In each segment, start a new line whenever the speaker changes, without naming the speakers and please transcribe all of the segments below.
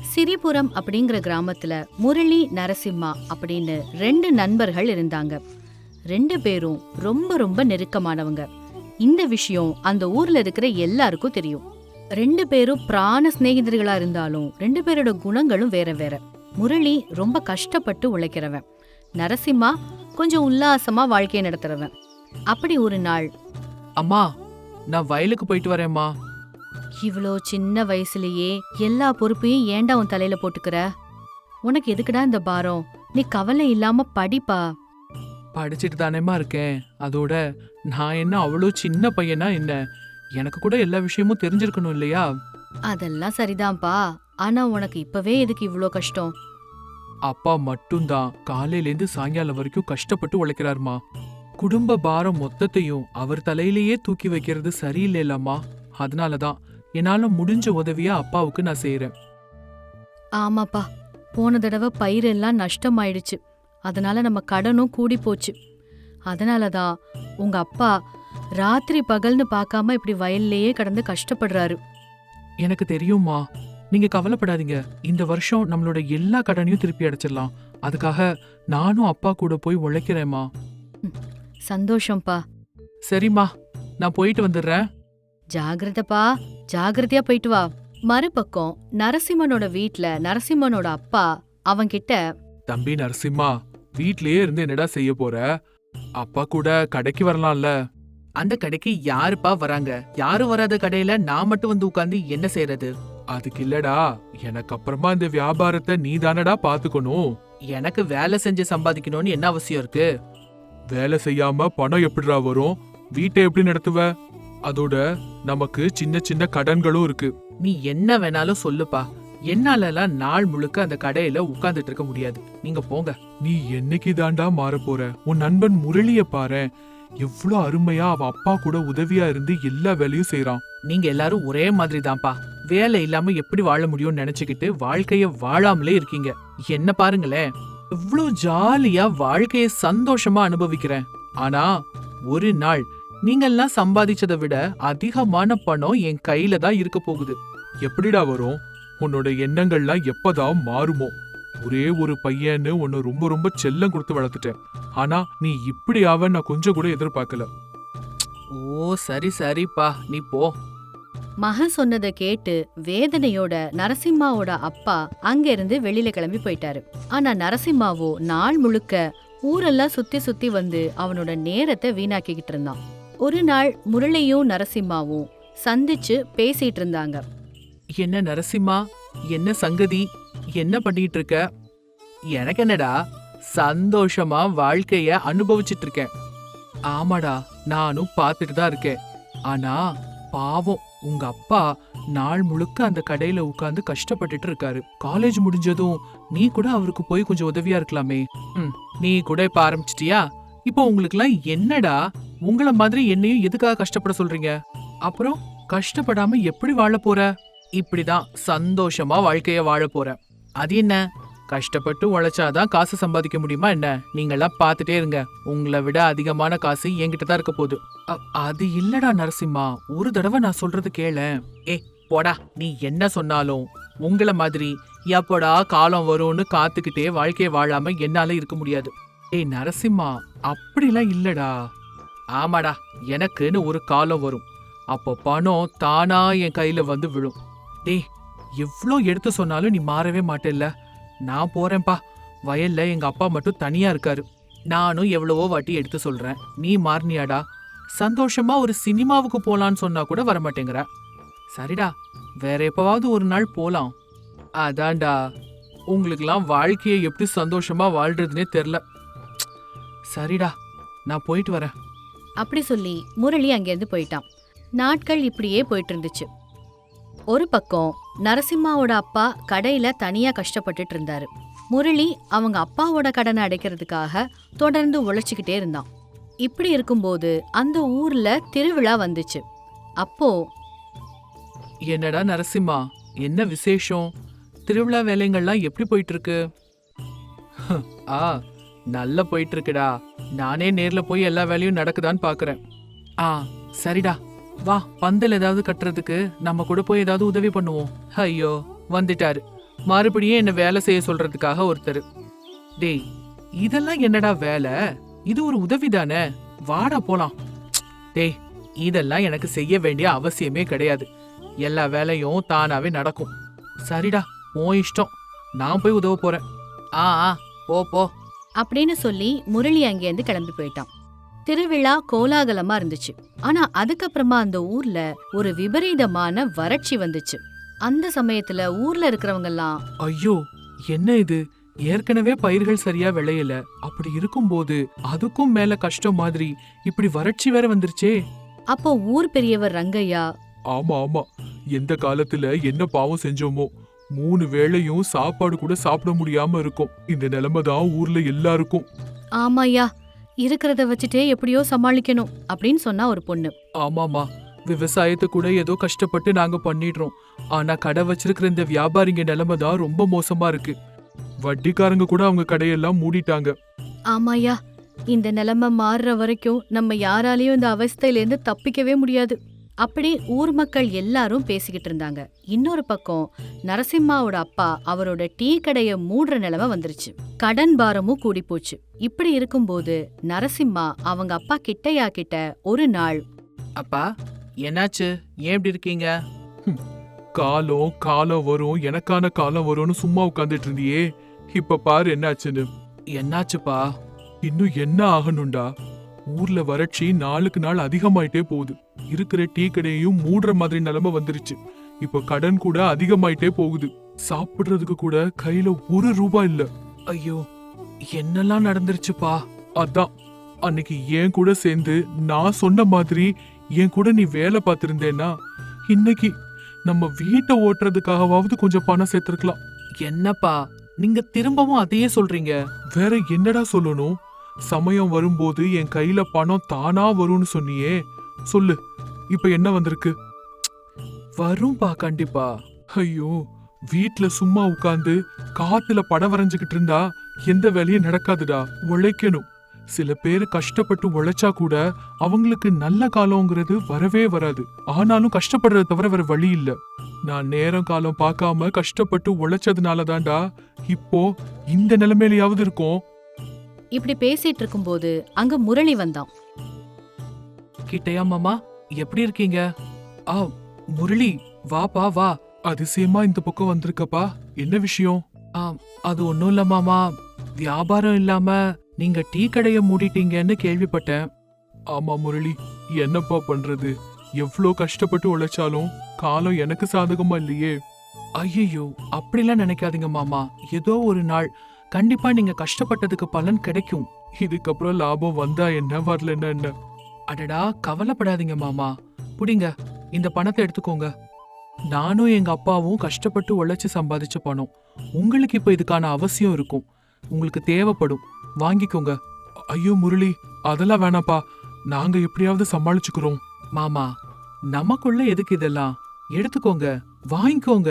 சிரிபுரம் அப்படிங்கிற கிராமத்துல முரளி நரசிம்மா அப்படின்னு ரெண்டு நண்பர்கள் இருந்தாங்க. ரெண்டு பேரும் ரொம்ப ரொம்ப நெருக்கமானவங்க. இந்த விஷயம் அந்த ஊர்ல இருக்கிற எல்லாருக்கும் தெரியும். ரெண்டு பேரும் பிராண சிநேகிதர்களா இருந்தாலும் ரெண்டு பேரோட குணங்களும் வேற வேற. முரளி ரொம்ப கஷ்டப்பட்டு உழைக்கிறவன். நரசிம்மா கொஞ்சம் உல்லாசமா வாழ்க்கையை நடத்துறவன். அப்படி ஒரு நாள்
அம்மா நான் வயலுக்கு போயிட்டு வரேம்மா.
இவ்ளோ சின்ன வயசுலயே எல்லா பொறுப்பையும் ஏன்டா உன் தலையில போட்டுக்கிற? உனக்கு எதுக்குடா இந்த பாரம்? நீ கவலை இல்லாம படிப்பா.
படிச்சுட்டு தானேம்மா இருக்கேன். அதோட நான் என்ன அவ்வளோ சின்ன பையனா என்ன? எனக்கு கூட எல்லா விஷயமும் தெரிஞ்சிருக்கணும் இல்லையா?
அதெல்லாம் சரிதான்ப்பா. ஆனா உனக்கு இப்பவே எதுக்கு இவ்ளோ கஷ்டம்?
அப்பா மட்டும்தான் காலையிலேருந்து சாயங்காலம் வரைக்கும் கஷ்டப்பட்டு உழைக்கிறாருமா. குடும்ப பாரம் மொத்தத்தையும் அவர் தலையிலேயே தூக்கி வைக்கிறது சரியில்லைலம்மா. அதனால தான் என்னால முடிஞ்ச உதவியா அப்பாவுக்கு நான் செய்யறேன்
ஆமாப்பா. போன தடவை பயிரெல்லாம் நஷ்டமாயிடுச்சு. அதனால நம்ம கடனும் கூடி போச்சு. அதனால தான் உங்க அப்பா ராத்திரி பகல்னு பார்க்காம இப்படி வயல்லையே கடந்து கஷ்டப்படுறாரு.
எனக்கு தெரியும்மா. நீங்க கவலைப்படாதீங்க. இந்த வருஷம் நம்மளோட எல்லா கடனையும் திருப்பி அடைச்சிடலாம். அதுக்காக நானும் அப்பா கூட போய் உழைக்கிறேம்மா.
சந்தோஷம்ப்பா.
சரிம்மா. நான் போயிட்டு வந்துடுறேன்.
ஜாகிரதப்பா ஜாகிரதையா போயிட்டு வா. மறுபக்கம் நரசிம்மனோட வீட்ல நரசிம்மனோட அப்பா அவன்கிட்ட
தம்பி நரசிம்மா வீட்லயே இருந்து என்னடா செய்ய போற? அப்பா கூட கடைக்கு வரலாம்ல. அந்த கடைக்கு யாருப்பா வராங்க? யாரும் வராத கடையில நான் மட்டும் வந்து உட்கார்ந்து என்ன செய்யறது அதுக்கு இல்லடா எனக்கு அப்புறமா இந்த வியாபாரத்தை நீ தானடா பாத்துக்கணும். எனக்கு வேலை செஞ்சு சம்பாதிக்கணும்னு என்ன அவசியம் இருக்கு? வேலை செய்யாம பணம் எப்படிடா வரும்? வீட்டை எப்படி நடத்துவ? அதோட நமக்கு சின்ன சின்ன கடன்களும் இருக்கு. நீ என்ன வேணாலும் சொல்லுப்பா. என்னாலலாம் நாள் முழுக்க அந்த கடையில உட்கார்ந்துட்டு இருக்க முடியாது. நீங்க போங்க. நீ என்னைக்கு தாண்டா மாற போற? உன் நண்பன் முரளிய பாரு. எவ்வளவு அருமையா அவ அப்பா கூட உதவியா இருந்து எல்லா வேலையும் செய்றான். நீங்க எல்லாரும் ஒரே மாதிரி தான்ப்பா வேலை இல்லாம எப்படி வாழ முடியும்னு நினைச்சுக்கிட்டு வாழ்க்கைய வாழாமலே இருக்கீங்க. என்ன பாருங்களேன். எவ்வளவு ஜாலியா வாழ்க்கைய சந்தோஷமா அனுபவிக்கிறேன். ஆனா ஒரு நாள் நீங்கெல்லாம் சம்பாதிச்சதை விட அதிகமான பணம் என் கையில தான் இருக்க போகுது. எப்படிடா வரும்? உன்னோட எண்ணங்கள்லாம் எப்பதான் மாறுமோ? ஒரே ஒரு பையன்னு உன்னை ரொம்ப ரொம்ப செல்லம் கொடுத்து வளர்த்துட்டேன். ஆனா நீ இப்படி ஆவ நான் கொஞ்சம் கூட எதிர்பார்க்கல. ஓ சரி சரிப்பா. நீ போ.
மகன் சொன்னதை கேட்டு வேதனையோட நரசிம்மாவோட அப்பா அங்கிருந்து வெளியில கிளம்பி போயிட்டாரு. ஆனா நரசிம்மாவோ நாள் முழுக்க ஊரெல்லாம் சுத்தி சுத்தி வந்து அவனோட நேரத்தை வீணாக்கிக்கிட்டு இருந்தான். ஒரு நாள் முரளியும் நரசிம்மாவும் சந்திச்சு பேசிட்டு இருந்தாங்க
என்ன நரசிம்மா? என்ன சங்கதி? என்ன பண்ணிட்டு இருக்க எனக்கு என்னடா? சந்தோஷமா வாழ்க்கைய அனுபவிச்சிட்டு இருக்கேன் ஆமாடா நானும் பார்த்துட்டு தான் இருக்கேன். ஆனா பாவம் உங்க அப்பா நாள் முழுக்க அந்த கடையில உட்கார்ந்து கஷ்டப்பட்டுட்டு இருக்காரு காலேஜ் முடிஞ்சதும் நீ கூட அவருக்கு போய் கொஞ்சம் உதவியா இருக்கலாமே. ம், நீ கூட இப்ப ஆரம்பிச்சிட்டியா? இப்போ உங்களுக்குலாம் என்னடா? உங்களை மாதிரி என்னையும் எதுக்காக கஷ்டப்பட சொல்றீங்க? அப்புறம் கஷ்டப்படாம எப்படி வாழ போற? இப்படிதான் சந்தோஷமா வாழ்க்கைய வாழ போற. அது என்ன? கஷ்டப்பட்டு உழைச்சாதான் காசு சம்பாதிக்க முடியுமா என்ன? நீங்கெல்லாம் பார்த்துட்டே இருங்க. உங்களை விட அதிகமான காசு என்கிட்ட தான் இருக்க போகுது. அது இல்லடா நரசிம்மா. ஒரு தடவை நான் சொல்றது கேளேன் ஏ போடா. நீ என்ன சொன்னாலும் உங்களை மாதிரி எப்படா காலம் வரும்னு காத்துக்கிட்டே வாழ்க்கையை வாழாம என்னால இருக்க முடியாது. ஏய் நரசிம்மா அப்படிலாம் இல்லடா. ஆமாடா எனக்குன்னு ஒரு காலம் வரும். அப்போ பணம் தானா என் கையில வந்து விழும். டேய் எவ்வளோ எடுத்து சொன்னாலும் நீ மாறவே மாட்டேல்ல. நான் போறேன்ப்பா. வயல்ல எங்க அப்பா மட்டும் தனியா இருக்காரு. நானும் எவ்வளவோ வாட்டி எடுத்து சொல்றேன். நீ மாறினியாடா. சந்தோஷமா ஒரு சினிமாவுக்கு போலான்னு சொன்னா கூட வரமாட்டேங்கிற. சரிடா வேற எப்பவாவது ஒரு நாள் போலாம். அதான்டா உங்களுக்கெல்லாம் வாழ்க்கையை எப்படி சந்தோஷமா வாழ்றதுனே தெரில. சரிடா நான் போயிட்டு வரேன்.
அப்படி சொல்லி முரளி அங்கேருந்து போயிட்டான். நாட்கள் இப்படியே போயிட்டு இருந்துச்சு ஒரு பக்கம் நரசிம்மாவோட அப்பா கடையில தனியா கஷ்டப்பட்டுட்டு இருந்தாரு. முரளி அவங்க அப்பாவோட கடனை அடைக்கிறதுக்காக தொடர்ந்து உழைச்சிக்கிட்டே இருந்தான். இப்படி இருக்கும்போது அந்த ஊர்ல திருவிழா வந்துச்சு. அப்போ
என்னடா நரசிம்மா என்ன விசேஷம்? திருவிழா வேலைங்கள்லாம் எப்படி போயிட்டு இருக்கு ஆ நல்லா போயிட்டு இருக்குடா நானே நேர்ல போய் எல்லா வேலையும் நடக்குதான்னு பாக்குறேன். ஆ சரிடா. வா பந்தல் ஏதாவது கட்டுறதுக்கு நம்ம கூட போய் ஏதாவது உதவி பண்ணுவோம். ஐயோ வந்துட்டாரு. மறுபடியும் என்ன வேலை செய்ய சொல்றதுக்காக ஒருத்தர். டேய் இதெல்லாம் என்னடா வேலை? இது ஒரு உதவி தானே? வாடா போலாம். டேய் இதெல்லாம் எனக்கு செய்ய வேண்டிய அவசியமே கிடையாது. எல்லா வேலையும் தானாவே நடக்கும். சரிடா உன் இஷ்டம். நான் போய் உதவ போறேன். ஆ ஆ போ போ.
அப்படின்னு சொல்லி முரளி அங்கேருந்து கிளம்பி போயிட்டான். திருவிழா கோலாகலமா இருந்துச்சு. ஆனா அதுக்கப்புறமா அந்த ஊர்ல ஒரு விபரீதமான வறட்சி வந்துச்சு. அந்த சமயத்துல ஊர்ல இருக்கிறவங்க எல்லாம்
ஐயோ என்ன இது? ஏற்கனவே பயிர்கள் சரியா விளையல. அப்படி இருக்கும்போது அதுக்கும் மேல கஷ்டம் மாதிரி இப்படி வறட்சி வேற வந்துருச்சே.
அப்போ ஊர் பெரியவர் ரங்கையா?
ஆமா ஆமா. எந்த காலத்துல என்ன பாவம் செஞ்சோமோ. மூணு வேளையும் சாப்பாடு கூட சாப்பிட முடியாம இருக்கும். இந்த நிலைமை தான் ஊர்ல எல்லாருக்கும்.
ஆமாய்யா இருக்கிறத வச்சுட்டே எப்படியோ சமாளிக்கணும் அப்படின்னு சொன்னா ஒரு பொண்ணு.
ஆமாமா விவசாயத்தை கூட ஏதோ கஷ்டப்பட்டு நாங்க பண்ணிடுறோம். ஆனா கடை வச்சிருக்கிற இந்த வியாபாரிங்க நிலைமை தான் ரொம்ப மோசமா இருக்கு.
வட்டிக்காரங்க கூட அவங்க கடையெல்லாம் மூடிட்டாங்க.
ஆமாய்யா இந்த நிலைமை மாறுற வரைக்கும் நம்ம யாராலையும் இந்த அவஸ்தையிலேருந்து தப்பிக்கவே முடியாது. அப்படி ஊர் மக்கள் எல்லாரும் பேசிக்கிட்டு இருந்தாங்க. இன்னொரு பக்கம் நரசிம்மாவோட அப்பா அவரோட டீ கடைய மூடுற நிலைமை வந்துருச்சு. கடன் பாரமும் கூடி போச்சு. இப்படி இருக்கும்போது நரசிம்மா அவங்க அப்பா கிட்டையா கிட்ட ஒரு நாள்
அப்பா என்னாச்சு? ஏன் இப்படி இருக்கீங்க?
காலம் காலம் வரும். எனக்கான காலம் வரும்னு சும்மா உட்கார்ந்துட்டு இருந்தியே. இப்ப பாரு என்னாச்சுன்னு.
என்னாச்சுப்பா?
இன்னும் என்ன ஆகணும்டா? ஊர்ல வறட்சி நாளுக்கு நாள் அதிகமாயிட்டே போகுது. இருக்கிற டீ கடையையும் மூடுற மாதிரி நிலைமை வந்துருச்சு. இப்ப கடன் கூட அதிகமாயிட்டே போகுது. சாப்பிடுறதுக்கு கூட கையில ஒரு ரூபாய் இல்ல.
ஐயோ என்னெல்லாம் நடந்துருச்சுப்பா.
அதான் அன்னைக்கு என் கூட சேர்ந்து நான் சொன்ன மாதிரி என் கூட நீ வேலை பார்த்திருந்தேன்னா இன்னைக்கு நம்ம வீட்டை ஓட்டுறதுக்காகவாவது கொஞ்சம் பணம் சேர்த்திருக்கலாம்.
என்னப்பா நீங்க திரும்பவும் அதையே சொல்றீங்க?
வேற என்னடா சொல்லணும்? சமயம் வரும்போது என் கையில பணம் தானா வரும்னு சொன்னியே. சொல்லு. இப்ப என்ன வந்திருக்கு?
வரும்பா கண்டிப்பா.
ஐயோ வீட்ல சும்மா உட்கார்ந்து காத்துல படம் வரைஞ்சுகிட்டு இருந்தா எந்த வேலையும் நடக்காதுடா. உழைக்கணும். சில பேர் கஷ்டப்பட்டு உழைச்சா கூட அவங்களுக்கு நல்ல காலங்கிறது வரவே வராது. ஆனாலும் கஷ்டப்படுறத தவிர வேற வழி இல்ல. நான் நேரம் காலம் பார்க்காம கஷ்டப்பட்டு உழைச்சதுனால தான்டா இப்போ இந்த நிலைமையிலயாவது இருக்கோம்.
இப்படி பேசிட்டு இருக்கும்போது அங்க முரளி வந்தான்.
கிட்டையா மாமா? எப்படி இருக்கீங்க? ஆ முரளி வாப்பா வா.
அதிசயமா இந்த பக்கம் வந்திருக்கப்பா. என்ன விஷயம்?
ஆ அது ஒண்ணும் இல்ல மாமா. வியாபாரம் இல்லாம நீங்க டீ கடைய மூடிட்டீங்கன்னு கேள்விப்பட்டேன்.
ஆமா முரளி. என்னப்பா பண்றது? எவ்ளோ கஷ்டப்பட்டு உழைச்சாலும் காலம் எனக்கு சாதகமா இல்லையே.
ஐயோ அப்படிலாம் நினைக்காதீங்க மாமா. ஏதோ ஒரு நாள் கண்டிப்பா நீங்க கஷ்டப்பட்டதுக்கு பலன் கிடைக்கும்.
இதுக்கப்புறம் லாபம் வந்தா என்ன வரலன்னா என்ன?
அடடா கவலைப்படாதீங்க மாமா. புடிங்க இந்த பணத்தை எடுத்துக்கோங்க. நானும் எங்க அப்பாவும் கஷ்டப்பட்டு உழைச்சி சம்பாதிச்ச பணம். உங்களுக்கு இப்ப இதுக்கான அவசியம் இருக்கும். உங்களுக்கு தேவைப்படும். வாங்கிக்கோங்க.
ஐயோ முரளி அதெல்லாம் வேணாப்பா நாங்க எப்படியாவது சமாளிச்சுக்கிறோம்.
மாமா நமக்குள்ள எதுக்கு இதெல்லாம்? எடுத்துக்கோங்க வாங்கிக்கோங்க.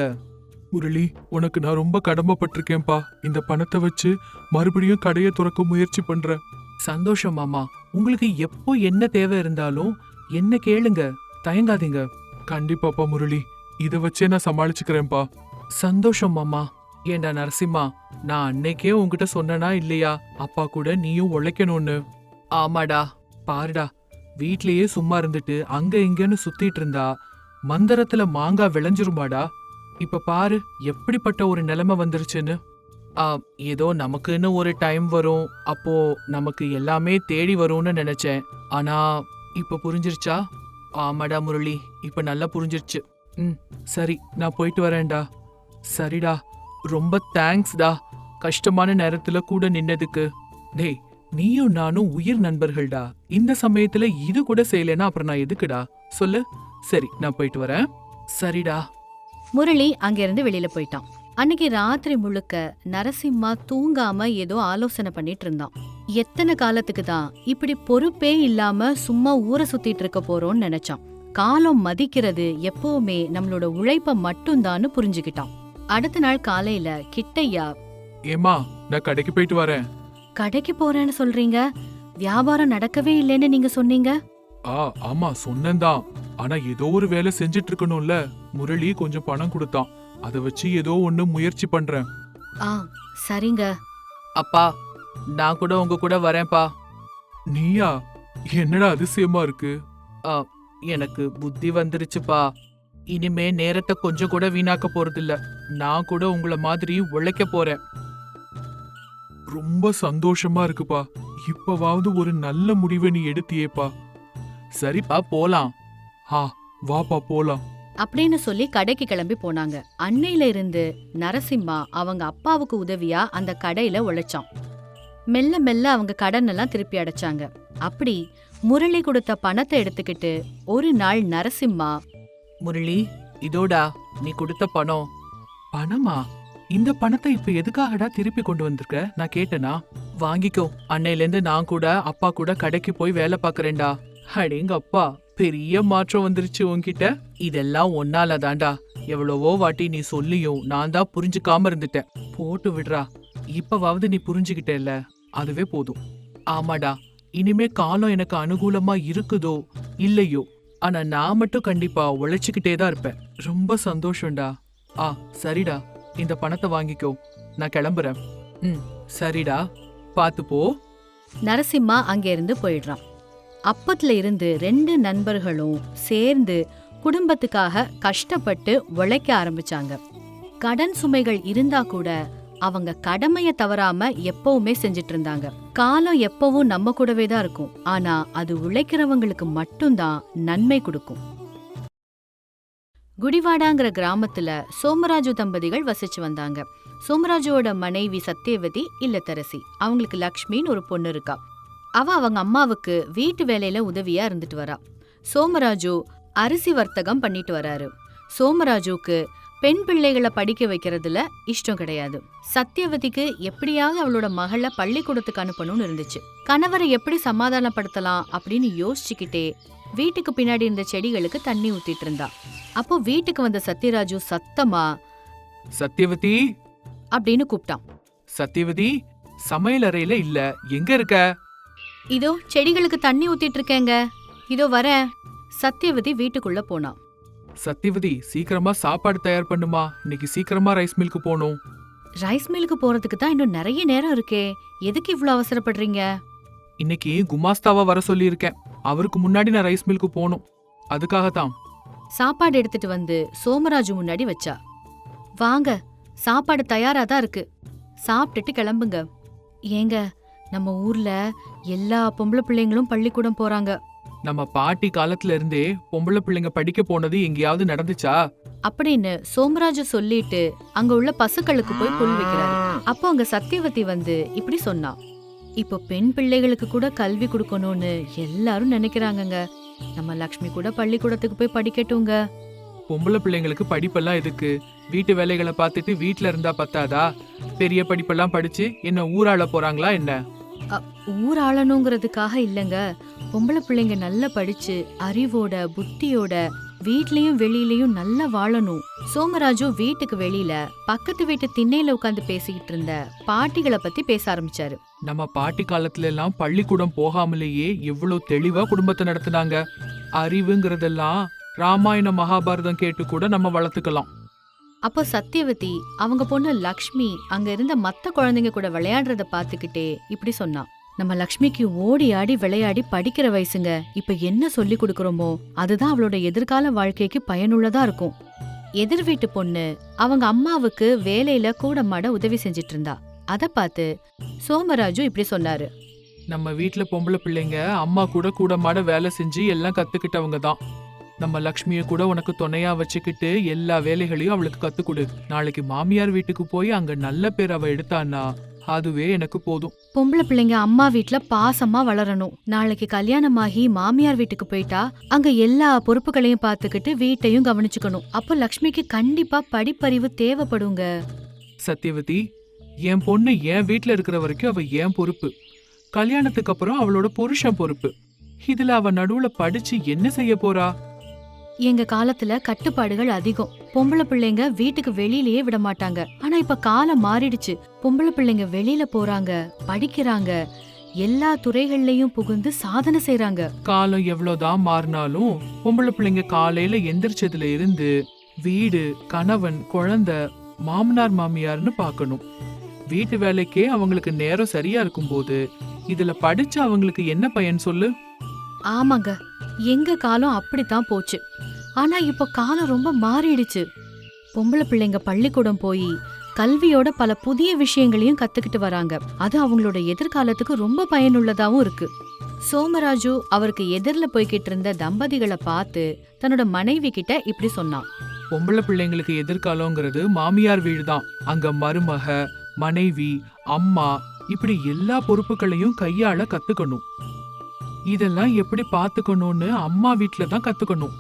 முரளி உனக்கு நான் ரொம்ப கடமைப்பட்டிருக்கேன்ப்பா. இந்த பணத்தை வச்சு மறுபடியும் கடையை துறக்க முயற்சி பண்றேன்.
சந்தோஷம் மாமா. உங்களுக்கு எப்போ என்ன தேவை இருந்தாலும் என்ன கேளுங்க தயங்காதீங்க.
கண்டிப்பாப்பா முரளி. இதை வச்சே நான் சமாளிச்சுக்கிறேன்ப்பா.
சந்தோஷம் மாமா. ஏண்டா நரசிம்மா நான் அன்னைக்கே உன்கிட்ட சொன்னனா இல்லையா? அப்பா கூட நீயும் உழைக்கணும்னு. ஆமாடா பாருடா. வீட்லயே சும்மா இருந்துட்டு அங்க இங்கன்னு சுத்திட்டு இருந்தா மந்தரத்துல மாங்காய் விளைஞ்சிருமாடா. இப்ப பாரு எப்படிப்பட்ட ஒரு நிலைமை வந்துருச்சுன்னு. ஏதோ நமக்குன்னு ஒரு டைம் வரும். அப்போ நமக்கு எல்லாமே தேடி வரும்னு நினைச்சேன். ஆனா இப்ப புரிஞ்சிருச்சா? ஆமாடா முரளி இப்ப நல்லா புரிஞ்சிருச்சு. ம் சரி நான் போயிட்டு வரேன்டா. சரிடா ரொம்ப தேங்க்ஸ்டா கஷ்டமான நேரத்துல கூட நின்னதுக்கு. டேய் நீயும் நானும் உயிர் நண்பர்கள்டா. இந்த சமயத்துல இது கூட செய்யலைன்னா அப்புறம் நான் எதுக்குடா? சொல்லு. சரி நான் போயிட்டு வரேன். சரிடா.
முரளி அங்கிருந்து வெளியில போயிட்டான். அன்னைக்கு ராத்திரி முழுக்க நரசிம்மா தூங்காம ஏதோ ஆலோசனை பண்ணிட்டு இருந்தான். எத்தனை காலத்துக்கு தான் இப்படி பொறுப்பே இல்லாம சும்மா ஊரை சுத்திட்டு இருக்க போறோம்னு நினைச்சான். காலம் மதிக்கிறது எப்பவுமே நம்மளோட உழைப்ப மட்டும்தான்னு புரிஞ்சுக்கிட்டான். அடுத்த நாள் காலையில கிட்டையா
ஏமா நான் கடைக்கு போயிட்டு வரேன்.
கடைக்கு போறேன்னு சொல்றீங்க? வியாபாரம் நடக்கவே இல்லைன்னு நீங்க சொன்னீங்க?
ஆ ஆமா சொன்னேன்தான். ஆனா ஏதோ ஒரு வேலை செஞ்சுட்டு இருக்கணும்ல. முரளி கொஞ்சம் பணம் கொடுத்தான். அதை வச்சு ஏதோ ஒண்ணு முயற்சி பண்றேன்.
ஆ சரிங்க.
அப்பா நான் கூட உங்க கூட வரேன்ப்பா.
நீயா? என்னடா அதிசயமா இருக்கு?
ஆ, எனக்கு புத்தி வந்துருச்சுப்பா. இனிமே நேரத்தை கொஞ்சம் கூட வீணாக்க போறதில்ல. நான் கூட உங்கள மாதிரி உழைக்க போறேன்.
ரொம்ப சந்தோஷமா இருக்குப்பா. இப்பவாவது ஒரு நல்ல முடிவை நீ எடுத்தியேப்பா.
சரிப்பா போலாம்.
ஆ வாப்பா போலாம்.
அப்படின்னு சொல்லி கடைக்கு கிளம்பி போனாங்க. அன்னையில இருந்து நரசிம்மா அவங்க அப்பாவுக்கு உதவியா அந்த கடையில உழைச்சான். மெல்ல மெல்ல அவங்க கடன் எல்லாம் திருப்பி அடைச்சாங்க. அப்படி முரளி கொடுத்த பணத்தை எடுத்துக்கிட்டு ஒரு நாள் நரசிம்மா
முரளி இதோடா நீ கொடுத்த பணம். பணமா? இந்த பணத்தை இப்ப எதுக்காகடா திருப்பி கொண்டு வந்திருக்க? நான் கேட்டனா? வாங்கிக்கோ அன்னையிலேருந்து நான் கூட அப்பா கூட கடைக்கு போய் வேலை பார்க்கறேன்டா. அடேங்க அப்பா பெரிய மாற்றம் வந்துருச்சு உன்கிட்ட? இதெல்லாம் ஒன்னால தாண்டா எவ்வளவோ வாட்டி நீ சொல்லியும் நான் தான் புரிஞ்சுக்காம இருந்துட்டேன். போட்டு விடுறா. இப்பவாவது நீ புரிஞ்சுக்கிட்டேல்ல? அதுவே போதும். ஆமாடா. இனிமே காலம் எனக்கு அனுகூலமா இருக்குதோ? இல்லையோ. ஆனா நான் மட்டும் கண்டிப்பா உழைச்சுக்கிட்டே தான் இருப்பேன். ரொம்ப சந்தோஷம்டா. ஆ சரிடா. இந்த பணத்தை வாங்கிக்கோ. நான் கிளம்புறேன். ம் சரிடா. பாத்து போ.
நரசிம்மா அங்கிருந்து போயிடுறான். அப்பத்துல இருந்து ரெண்டு நண்பர்களும் சேர்ந்து குடும்பத்துக்காக கஷ்டப்பட்டு உழைக்க ஆரம்பிச்சாங்க. கடன் சுமைகள் இருந்தா கூட அவங்க கடமையை தவறாம எப்பவுமே செஞ்சிட்டு இருந்தாங்க காலம் எப்பவும் நம்ம கூடவே தான் இருக்கும். ஆனா அது உழைக்கிறவங்களுக்கு மட்டும்தான் நன்மை கொடுக்கும். குடிவாடாங்கிற கிராமத்துல சோமராஜு தம்பதிகள் வசிச்சு வந்தாங்க. சோமராஜுவோட மனைவி சத்யவதி இல்லத்தரசி. அவங்களுக்கு லக்ஷ்மின்னு ஒரு பொண்ணு இருக்கா. அவ அவங்க அம்மாவுக்கு வீட்டு வேலையில உதவியா இருந்துட்டு வரா. சோமராஜு அரிசி வர்த்தகம் பண்ணிட்டு வராரு. சோமராஜுக்கு பெண் பிள்ளைகளை படிக்க வைக்கிறதுல இஷ்டம் கிடையாது. சத்யவதிக்கு எப்படியாவது அவளோட மகளை பள்ளிக்கூடத்துக்கு அனுப்பணும்னு இருந்துச்சு. கணவரை எப்படி சமாதானப்படுத்தலாம் அப்படின்னு யோசிச்சுக்கிட்டே வீட்டுக்கு பின்னாடி இருந்த செடிகளுக்கு தண்ணி ஊத்திட்டு இருந்தா. அப்போ வீட்டுக்கு வந்த சத்யராஜு சத்தமா
சத்யவதி?
அப்படின்னு கூப்பிட்டான்.
சத்யவதி சமையல் அறையில இல்ல. எங்க இருக்க?
இதோ செடிகளுக்கு தண்ணி ஊத்திட்டு இருக்கேங்க இதோ வரேன். சத்யவதி வீட்டுக்குள்ள போனா.
சத்யவதி சீக்கிரமா சாப்பாடு தயார் பண்ணுமா? இன்னைக்கு சீக்கிரமா ரைஸ் மில்க்கு போகணும்.
ரைஸ் மில்லுக்கு போறதுக்கு தான் இன்னும் நிறைய நேரம் இருக்கே. எதுக்கு இவ்ளோ அவசரப்படுறீங்க?
இன்னைக்கு குமாஸ்தாவா வர சொல்லியிருக்கேன். அவருக்கு முன்னாடி நான் ரைஸ் மில்க்கு போகணும். அதுக்காக தான்
சாப்பாடு எடுத்துட்டு வந்து சோமராஜு முன்னாடி வச்சா. வாங்க சாப்பாடு தயாரா தான் இருக்கு. சாப்பிட்டுட்டு கிளம்புங்க. ஏங்க நம்ம ஊர்ல எல்லா பொம்பளை பிள்ளைங்களும் பள்ளிக்கூடம் போறாங்க.
நம்ம பாட்டி காலத்துல இருந்தே பொம்பளை பிள்ளைங்க படிக்க போனது எங்கேயாவது நடந்துச்சா?
அப்படின்னு சோமராஜு சொல்லிட்டு அங்க உள்ள பசுக்களுக்கு போய் புல் வைக்கிறாரு. அப்போ அங்க சத்யவதி வந்து இப்படி சொன்னா. இப்போ பெண் பிள்ளைகளுக்கு கூட கல்வி கொடுக்கணும்னு எல்லாரும் நினைக்கிறாங்கங்க. நம்ம லக்ஷ்மி கூட பள்ளிக்கூடத்துக்கு போய் படிக்கட்டுங்க
பொம்பளை பிள்ளைங்களுக்கு படிப்பெல்லாம் எதுக்கு? வீட்டு வேலைகளை பார்த்துட்டு வீட்ல இருந்தா பத்தாதா? பெரிய படிப்பெல்லாம் படிச்சு என்ன ஊராள போறாங்களா என்ன?
ஊர் ஆளணுங்கிறதுக்காக இல்லைங்க. பொம்பளை பிள்ளைங்க நல்லா படிச்சு அறிவோட புத்தியோட வீட்லயும் வெளியிலயும் நல்லா வாழணும். சோமராஜு வீட்டுக்கு வெளியில பக்கத்து வீட்டு திண்ணையில உட்காந்து பேசிக்கிட்டு இருந்த பாட்டிகளை பத்தி பேச ஆரம்பிச்சாரு.
நம்ம பாட்டி காலத்துல எல்லாம் பள்ளிக்கூடம் போகாமலேயே எவ்வளவு தெளிவா குடும்பத்தை நடத்தினாங்க. அறிவுங்கிறதெல்லாம் ராமாயண மகாபாரதம் கேட்டு கூட நம்ம வளர்த்துக்கலாம்.
அப்போ சத்யவதி அவங்க பொண்ணு லக்ஷ்மி அங்க இருந்த மத்த குழந்தைங்க கூட விளையாடுறத பாத்துக்கிட்டே இப்படி சொன்னான் நம்ம லக்ஷ்மிக்கு ஓடி ஆடி விளையாடி படிக்கிற வயசுங்க இப்ப என்ன சொல்லி கொடுக்கறோமோ அதுதான் அவளோட எதிர்கால வாழ்க்கைக்கு பயனுள்ளதா இருக்கும். எதிர் வீட்டு பொண்ணு அவங்க அம்மாவுக்கு வேலையில கூட மாட உதவி செஞ்சிட்டு இருந்தா அத பார்த்து சோமராஜு இப்படி சொன்னாரு.
நம்ம வீட்டுல பொம்பளை பிள்ளைங்க அம்மா கூட கூட மாட வேலை செஞ்சு எல்லாம் கத்துக்கிட்டவங்க தான். நம்ம லக்ஷ்மிய கூட உனக்கு துணையா வச்சுக்கிட்டு எல்லா வேலைகளையும் அவளுக்கு கத்து கொடு. நாளைக்கு மாமியார் வீட்டுக்கு போய் அங்க நல்ல பேர் அவ எடுத்தான்னா அதுவே எனக்கு போதும்.
பொம்பளை பிள்ளைங்க அம்மா வீட்ல பாசமா வளரணும். நாளைக்கு கல்யாணமாகி மாமியார் வீட்டுக்கு போயிட்டா அங்க எல்லா பொறுப்புகளையும் பார்த்துக்கிட்டு வீட்டையும் கவனிச்சுக்கணும். அப்போ லக்ஷ்மிக்கு கண்டிப்பா படிப்பறிவு தேவைப்படுங்க.
சத்யவதி என் பொண்ணு என் வீட்ல இருக்கிற வரைக்கும் அவ என் பொறுப்பு. கல்யாணத்துக்கு அப்புறம் அவளோட புருஷன் பொறுப்பு. இதுல அவ நடுவுல படிச்சு என்ன செய்ய போறா?
எங்க காலத்துல கட்டுப்பாடுகள் அதிகம். பொம்பளை பிள்ளைங்க வீட்டுக்கு வெளியிலயே விட மாட்டாங்க. ஆனா இப்ப காலம் மாறிடுச்சு. பொம்பளை பிள்ளைங்க வெளியில போறாங்க படிக்கிறாங்க எல்லா துறைகள்லயும் புகுந்து சாதனை செய்றாங்க.
காலம் எவ்வளவுதான் மாறினாலும் பொம்பளை பிள்ளைங்க காலையில எந்திரிச்சதுல இருந்து வீடு கணவன் குழந்தை மாமனார் மாமியார்னு பார்க்கணும். வீட்டு வேலைக்கே அவங்களுக்கு நேரம் சரியா இருக்கும்போது இதுல படிச்சு அவங்களுக்கு என்ன பயன் சொல்லு?
ஆமாங்க. எங்க காலம் அப்படித்தான் போச்சு. ஆனா இப்போ காலம் ரொம்ப மாறிடுச்சு. பொம்பளை பிள்ளைங்க பள்ளிக்கூடம் போய் கல்வியோட பல புதிய விஷயங்களையும் கத்துக்கிட்டு வராங்க. அது அவங்களோட எதிர்காலத்துக்கு ரொம்ப பயனுள்ளதாவும் இருக்கு. சோமராஜு அவருக்கு எதிரில் போய்கிட்டு இருந்த தம்பதிகளை பார்த்து தன்னோட மனைவி கிட்ட இப்படி சொன்னான்.
பொம்பளை பிள்ளைங்களுக்கு எதிர்காலங்கிறது மாமியார் வீடு தான் அங்க மருமக மனைவி அம்மா இப்படி எல்லா பொறுப்புகளையும் கையாள கத்துக்கணும். இதெல்லாம் எப்படி பாத்துக்கணும்னு அம்மா வீட்ல தான் கத்துக்கணும்.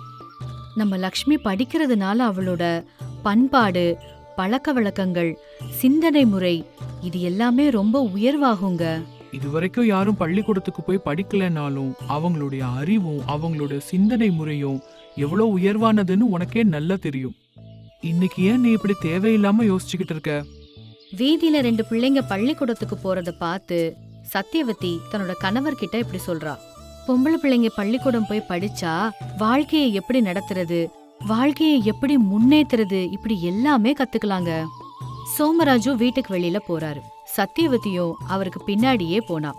நம்ம லக்ஷ்மி படிக்கிறதுனால அவளோட பண்பாடு பழக்க வழக்கங்கள் சிந்தனை முறை இது எல்லாமே ரொம்ப உயர்வாகுங்க.
இதுவரைக்கும் யாரும் பள்ளிக்கூடத்துக்கு போய் படிக்கலைனாலும் அவங்களுடைய அறிவும் அவங்களோட சிந்தனை முறையும் எவ்வளவு உயர்வானதுன்னு உனக்கே நல்லா தெரியும். இன்னைக்கு ஏன் நீ இப்படி தேவையில்லாம யோசிச்சுக்கிட்டு இருக்க?
வீதியில ரெண்டு பிள்ளைங்க பள்ளிக்கூடத்துக்கு போறத பார்த்து சத்தியவதி தன்னோட கணவர்கிட்ட இப்படி சொல்றா. பொம்பளை பிள்ளைங்க பள்ளிக்கூடம் போய் படிச்சா வாழ்க்கையை எப்படி நடத்துறது வாழ்க்கையை எப்படி முன்னேத்துறது இப்படி எல்லாமே கத்துக்கலாங்க. சோமராஜு வீட்டுக்கு வெளியில போறாரு. சத்தியவதியும் அவருக்கு பின்னாடியே போனா.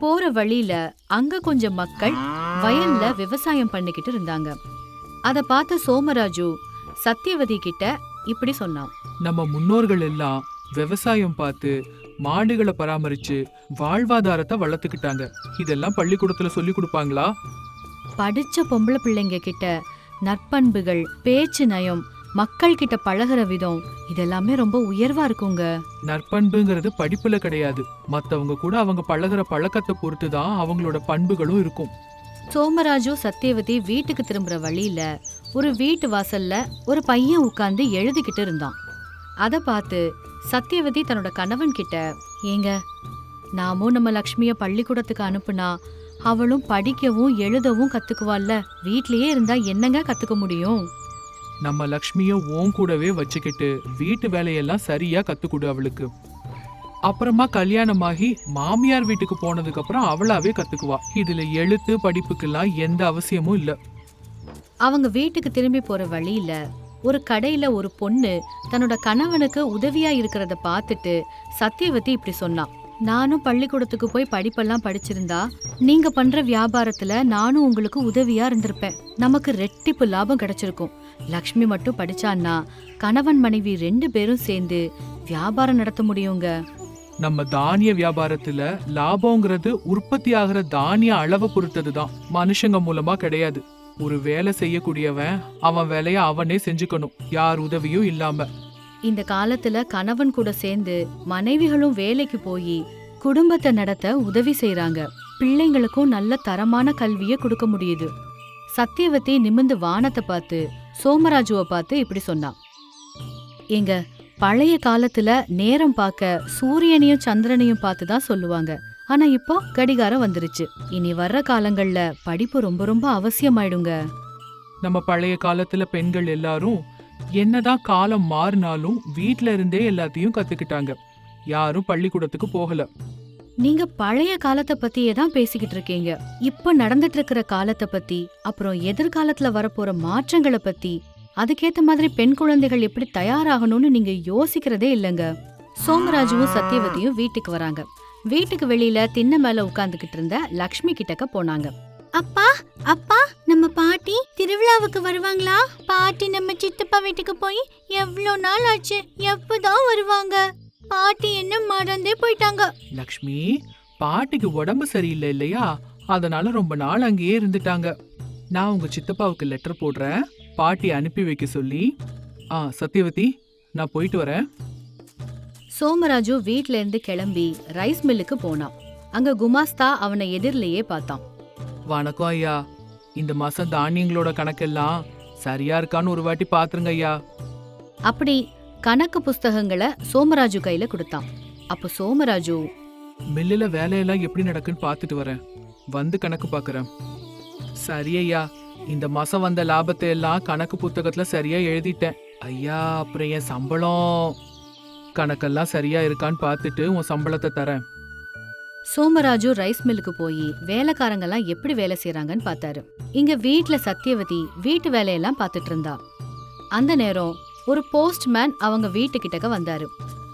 போற வழியில அங்க கொஞ்சம் மக்கள் வயல்ல விவசாயம் பண்ணிக்கிட்டு இருந்தாங்க. அத பார்த்த சோமராஜு சத்யவதி கிட்ட இப்படி சொன்னான்.
நம்ம முன்னோர்கள் எல்லாம் விவசாயம் பார்த்து மாடுகளை பராமரிச்சு வாழ்வாதாரத்தை வளர்த்துக்கிட்டாங்க. இதெல்லாம் பள்ளிக்கூடத்துல சொல்லி கொடுப்பாங்களா?
படிச்ச பொம்பளை பிள்ளைங்க கிட்ட நற்பண்புகள் பேச்சு நயம் மக்கள் கிட்ட பழகுற விதம் இதெல்லாமே ரொம்ப உயர்வா இருக்குங்க.
நற்பண்புங்கிறது படிப்புல கிடையாது. மத்தவங்க கூட அவங்க பழகுற பழக்கத்தை பொறுத்து தான் அவங்களோட பண்புகளும் இருக்கும்.
சோமராஜு சத்யவதி வீட்டுக்கு திரும்புற வழியில ஒரு வீட்டு வாசல்ல ஒரு பையன் உட்கார்ந்து எழுதிக்கிட்டு இருந்தான். அத பார்த்து சத்யவதி தன்னோட கணவன் கிட்ட ஏங்க நாமும் நம்ம லக்ஷ்மிய பள்ளிக்கூடத்துக்கு அனுப்புனா அவளும் படிக்கவும் எழுதவும் கத்துக்குவாள்ல. வீட்லயே இருந்தா என்னங்க கத்துக்க முடியும்?
நம்ம லக்ஷ்மிய ஓன் கூடவே வச்சுக்கிட்டு வீட்டு வேலையெல்லாம் சரியா கத்துக்கொடு அவளுக்கு. அப்புறமா கல்யாணமாகி மாமியார் வீட்டுக்கு போனதுக்கு அப்புறம் அவளாவே கத்துக்குவா. இதுல எழுத்து படிப்புக்கெல்லாம் எந்த அவசியமும் இல்ல.
அவங்க வீட்டுக்கு திரும்பி போற வழியில ஒரு கடையில ஒரு பொண்ணு தன்னோட கணவனுக்கு உதவியா இருக்கிறத பார்த்துட்டு சத்யவதி இப்படி சொன்னான் நானும் பள்ளிக்கூடத்துக்கு போய் படிப்பெல்லாம் படிச்சிருந்தா நீங்க பண்ற வியாபாரத்துல நானும் உங்களுக்கு உதவியா இருந்திருப்பேன். நமக்கு ரெட்டிப்பு லாபம் கிடைச்சிருக்கும். லக்ஷ்மி மட்டும் படிச்சான்னா கணவன் மனைவி ரெண்டு பேரும் சேர்ந்து வியாபாரம் நடத்த முடியுங்க?
நம்ம தானிய வியாபாரத்துல லாபங்கிறது உற்பத்தி ஆகிற தானிய அளவை பொறுத்தது தான் மனுஷங்க மூலமா கிடையாது. ஒரு வேலை செய்யக்கூடியவன் அவன் வேலைய அவனே செஞ்சுக்கணும். யார் உதவியும் இல்லாம.
இந்த காலத்துல கணவன் கூட சேர்ந்து மனைவிகளும் வேலைக்கு போய் குடும்பத்தை நடத்த உதவி செய்யறாங்க பிள்ளைங்களுக்கும் நல்ல தரமான கல்வியை கொடுக்க முடியுது. சத்தியவத்தி நிமிந்து வானத்தை பார்த்து சோமராஜுவை பார்த்து இப்படி சொன்னான் எங்க பழைய காலத்துல நேரம் பார்க்க சூரியனையும் சந்திரனையும் பார்த்து தான் சொல்லுவாங்க. ஆனா இப்போ கடிகாரம் வந்துருச்சு. இனி வர்ற காலங்கள்ல படிப்பு ரொம்ப ரொம்ப அவசியமாயிடுங்க.
நம்ம பழைய காலத்துல பெண்கள் எல்லாரும் என்னதான் காலம் மாறினாலும் வீட்ல இருந்தே எல்லாத்தையும் கத்துக்கிட்டாங்க. யாரும் பள்ளிக்கூடத்துக்கு போகல.
நீங்க பழைய காலத்தை பத்தியே தான் பேசிக்கிட்டு இருக்கீங்க. இப்ப நடந்துட்டு இருக்கிற காலத்தை பத்தி அப்புறம் எதிர்காலத்துல வரப்போற மாற்றங்களை பத்தி அதுக்கேத்த மாதிரி பெண் குழந்தைகள் எப்படி தயாராகணும்னு நீங்க யோசிக்கிறதே இல்லைங்க. சோமராஜுவும் சத்யவதியும் வீட்டுக்கு வராங்க. வீட்டுக்கு வெளியில திண்ணை மேல உட்கார்ந்துகிட்டு இருந்த லக்ஷ்மி கிட்டக்க போனாங்க. அப்பா அப்பா நம்ம பாட்டி திருவிழாவுக்கு வருவாங்களா? பாட்டி நம்ம சித்தப்பா வீட்டுக்கு போய் எவ்வளோ நாள் ஆச்சு? எப்பதான் வருவாங்க. பாட்டி என்ன மறந்தே போயிட்டாங்க.
லக்ஷ்மி பாட்டிக்கு உடம்பு சரியில்லை இல்லையா? அதனால ரொம்ப நாள் அங்கேயே இருந்துட்டாங்க. நான் உங்க சித்தப்பாவுக்கு லெட்டர் போடுறேன். பாட்டி அனுப்பி வைக்க சொல்லி. ஆ சத்யவதி நான் போயிட்டு வரேன்.
சோமராஜு வீட்ல இருந்து கிளம்பி ரைஸ் மில்லுக்கு போனான். அங்க குமாஸ்தா அவனை எதிரிலேயே பார்த்தான்.
வணக்கம் ஐயா. இந்த மாசம் தானியங்களோட கணக்கெல்லாம் சரியா இருக்கான்னு ஒரு வாட்டி பாத்துருங்க ஐயா.
அப்படி கணக்கு புஸ்தகங்களை சோமராஜு கையில கொடுத்தான். அப்போ சோமராஜு
மில்லுல வேலையெல்லாம் எப்படி நடக்குன்னு பார்த்துட்டு வரேன். வந்து கணக்கு பார்க்கறேன் சரி ஐயா. இந்த மாசம் வந்த லாபத்தை எல்லாம் கணக்கு புத்தகத்துல சரியா எழுதிட்டேன். ஐயா அப்புறம் என் சம்பளம். கணக்கெல்லாம் சரியா இருக்கான்னு பார்த்துட்டு உன் சம்பளத்தை தரேன்.
சோமராஜு ரைஸ் மில்லுக்கு போய் வேலைக்காரங்கெல்லாம் எப்படி வேலை செய்றாங்கன்னு பார்த்தாரு. இங்க வீட்ல சத்யவதி வீட்டு வேலையெல்லாம் பார்த்துட்டு இருந்தா. அந்த நேரம் ஒரு போஸ்ட்மேன் அவங்க வீட்டுக்கிட்டக்க வந்தாரு.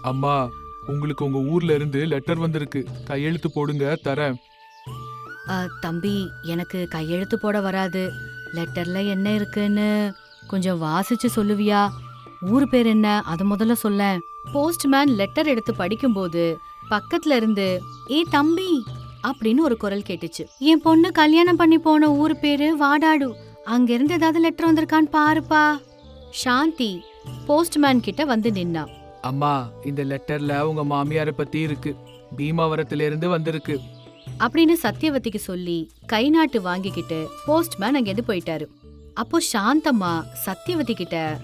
அம்மா உங்களுக்கு உங்க ஊர்ல இருந்து லெட்டர் வந்திருக்கு. கையெழுத்து போடுங்க தரேன்.
"அ, தம்பி எனக்கு கையெழுத்து போட வராது. லெட்டர்ல என்ன இருக்குன்னு கொஞ்சம் வாசிச்சு சொல்லுவியா? ஊர் பேர் என்ன? அது முதல்ல சொல்ல போஸ்ட்மேன் லெட்டர் எடுத்து படிக்கும்போது பக்கத்துல இருந்து ஏ தம்பி அப்படின்னு ஒரு குரல் கேட்டுச்சு. என் பொண்ணு கல்யாணம் பண்ணி போன ஊர் பேரு வாடாடு. அங்க இருந்து ஏதாவது லெட்டர் வந்திருக்கான்னு பாருப்பா. சாந்தி போஸ்ட்மேன் கிட்ட வந்து நின்னா.
அம்மா இந்த லெட்டர்ல உங்க மாமியார பத்தி இருக்கு. பீமாவரத்துல இருந்து வந்திருக்கு.
அப்படின்னு சத்யவதிக்கு சொல்லி கை நாட்டு வாங்கிக்கிட்டு போஸ்ட்மேன் அங்கேருந்து போயிட்டாரு. அப்போ சாந்தம்மா சத்யவதி கிட்ட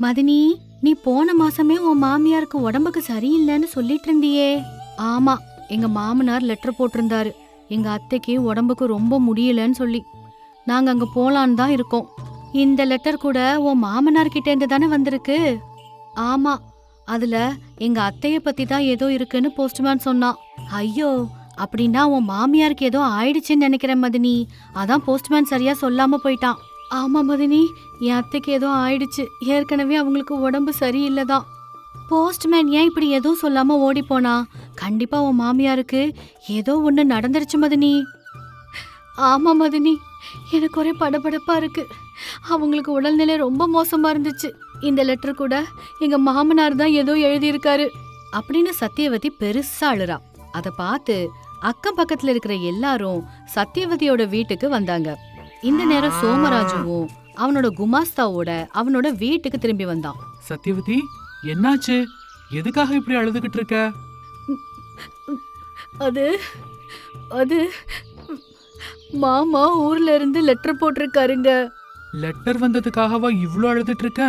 மதினி நீ போன மாசமே உன் மாமியாருக்கு உடம்புக்கு சரியில்லைன்னு சொல்லிட்டு இருந்தியே. ஆமா எங்க மாமனார் லெட்டர் போட்டிருந்தாரு. எங்க அத்தைக்கு உடம்புக்கு ரொம்ப முடியலன்னு சொல்லி. நாங்க அங்க போலான்னு தான் இருக்கோம். இந்த லெட்டர் கூட உன் மாமனார் கிட்ட இருந்து தானே வந்திருக்கு? ஆமா அதுல எங்க அத்தைய பத்தி தான் ஏதோ இருக்குன்னு போஸ்ட்மேன் சொன்னான். ஐயோ அப்படின்னா உன் மாமியாருக்கு ஏதோ ஆயிடுச்சுன்னு நினைக்கிறேன் மதினி. அதான் போஸ்ட்மேன் சரியா சொல்லாம போயிட்டான். ஆமா மதினி என் அத்தைக்கு ஏதோ ஆயிடுச்சு. ஏற்கனவே அவங்களுக்கு உடம்பு சரியில்லைதான். போஸ்ட்மேன் ஏன் இப்படி எதுவும் சொல்லாம ஓடி போனா? கண்டிப்பா உன் மாமியாருக்கு ஏதோ ஒன்று நடந்துருச்சு மதினி. ஆமா மதினி எனக்கு ஒரே படபடப்பா இருக்கு. அவங்களுக்கு உடல்நிலை ரொம்ப மோசமா இருந்துச்சு. இந்த லெட்டர் கூட எங்க மாமனார் தான் ஏதோ எழுதியிருக்காரு. அப்படின்னு சத்தியவதி பெருசா அழுறா. அதை பார்த்து அக்கம் பக்கத்துல இருக்கிற எல்லாரும் சத்யவதியோட வீட்டுக்கு வந்தாங்க. இந்த நேரம் சோமராஜுவும் அவனோட குமாஸ்தாவோட அவனோட வீட்டுக்கு திரும்பி வந்தான்.
சத்யவதி என்னாச்சு? எதுக்காக இப்படி அழுதுகிட்டு இருக்க?
அது அது மாமா ஊர்ல இருந்து லெட்டர் போட்டிருக்காருங்க.
லெட்டர் வந்ததுக்காகவா இவ்ளோ அழுதுட்டு இருக்க?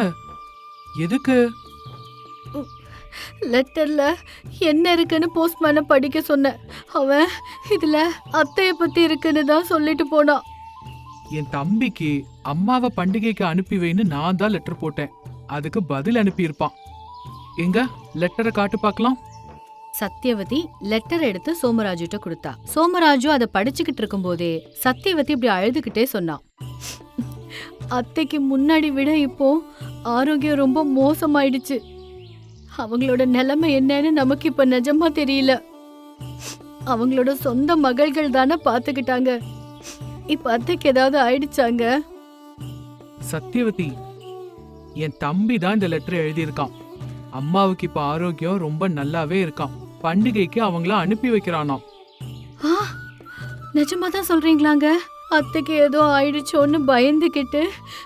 எதுக்கு?
லெட்டர்ல என்ன இருக்குன்னு போஸ்ட்மேனை படிக்க சொன்னேன். அவன் இதுல அத்தைய பத்தி இருக்குன்னு தான் சொல்லிட்டு போனான்.
என் தம்பிக்கு அம்மாவை பண்டிகைக்கு அனுப்பி வைன்னு நான் தான் லெட்டர் போட்டேன். அதுக்கு பதில் அனுப்பியிருப்பான். எங்க? லெட்டரை காட்டு பார்க்கலாம்.
சத்யவதி லெட்டர் எடுத்து சோமராஜுட்ட கொடுத்தா. சோமராஜு அதை படிச்சுக்கிட்டு இருக்கும்போதே சத்யவதி இப்படி அழுதுகிட்டே சொன்னான் அத்தைக்கு முன்னாடி விட இப்போ ஆரோக்கியம் ரொம்ப மோசமாயிடுச்சு. அவங்களோட நிலைமை என்னன்னு நமக்கு இப்ப நிஜமா தெரியல. அவங்களோட சொந்த மகள்கள் தானே பாத்துக்கிட்டாங்க இப்ப அத்தைக்கு ஏதாவது ஆயிடுச்சாங்க?
சத்யவதி என் தம்பி தான் இந்த லெட்டர் எழுதியிருக்கான். அம்மாவுக்கு இப்ப ஆரோக்கியம் ரொம்ப நல்லாவே இருக்கான். பண்டிகைக்கு அவங்கள அனுப்பி வைக்கிறானாம்.
ஆ நிஜமா தான் சொல்றீங்களாங்க? அத்தைக்கு ஏதோ ஆயிடுச்சோன்னு பயந்துகிட்டு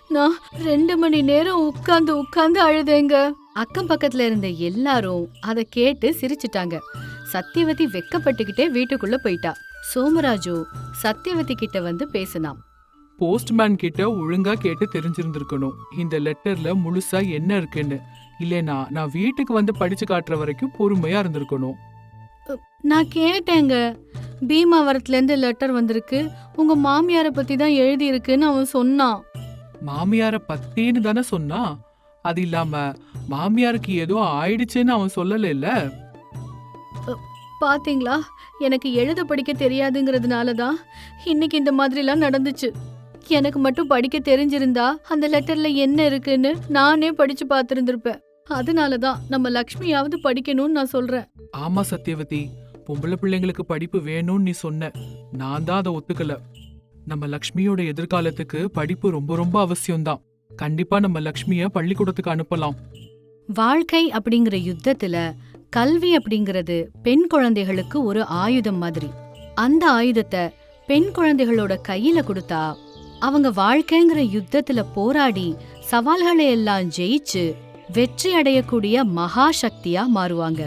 நான் ரெண்டு மணி நேரம் உட்காந்து உட்காந்து அழுதேங்க. அக்கம் பக்கத்துல இருந்த எல்லாரும் அதை கேட்டு சிரிச்சிட்டாங்க. சத்யவதி வெக்கப்பட்டுக்கிட்டே வீட்டுக்குள்ள போயிட்டா. சோமராஜு சத்தியவதி கிட்ட வந்து பேசினான்.
போஸ்ட்மேன் கிட்ட ஒழுங்கா கேட்டு தெரிஞ்சிருந்திருக்கணும். இந்த லெட்டர்ல முழுசா என்ன இருக்குன்னு. இல்லைனா நான் வீட்டுக்கு வந்து படிச்சு காட்டுற வரைக்கும் பொறுமையா இருந்திருக்கணும்.
நான் கேட்டேங்க. பீமாவரத்துல இருந்து லெட்டர் வந்திருக்கு. உங்க மாமியார பத்தி தான் எழுதி இருக்குன்னு அவன் சொன்னான்.
மாமியார பத்தின்னு தானே சொன்னா? அது இல்லாம மாமியாருக்கு ஏதோ ஆயிடுச்சுன்னு அவன் சொல்லல
பாத்தீங்களா? எனக்கு எழுத படிக்க தெரியாதுங்கிறதுனால தான் இன்னைக்கு இந்த மாதிரிலாம் நடந்துச்சு. எனக்கு மட்டும் படிக்க தெரிஞ்சிருந்தா அந்த லெட்டர்ல என்ன இருக்குன்னு நானே படிச்சு பார்த்திருந்திருப்பேன். அதனால தான் நம்ம லக்ஷ்மியாவது படிக்கணும்னு நான் சொல்றேன்.
ஆமா சத்யவதி பொம்பளை பிள்ளைங்களுக்கு படிப்பு வேணும்னு நீ சொன்ன. நான் தான் அதை ஒத்துக்கல. நம்ம லக்ஷ்மியோட எதிர்காலத்துக்கு படிப்பு ரொம்ப ரொம்ப அவசியம்தான். கண்டிப்பா நம்ம லக்ஷ்மிய பள்ளிக்கூடத்துக்கு அனுப்பலாம்.
வாழ்க்கை அப்படிங்கிற யுத்தத்துல கல்வி அப்படிங்கிறது பெண் குழந்தைகளுக்கு ஒரு ஆயுதம் மாதிரி. அந்த ஆயுதத்தை பெண் குழந்தைகளோட கையில கொடுத்தா அவங்க வாழ்க்கைங்கிற யுத்தத்துல போராடி சவால்களை எல்லாம் ஜெயிச்சு வெற்றி அடையக்கூடிய மகா சக்தியா மாறுவாங்க.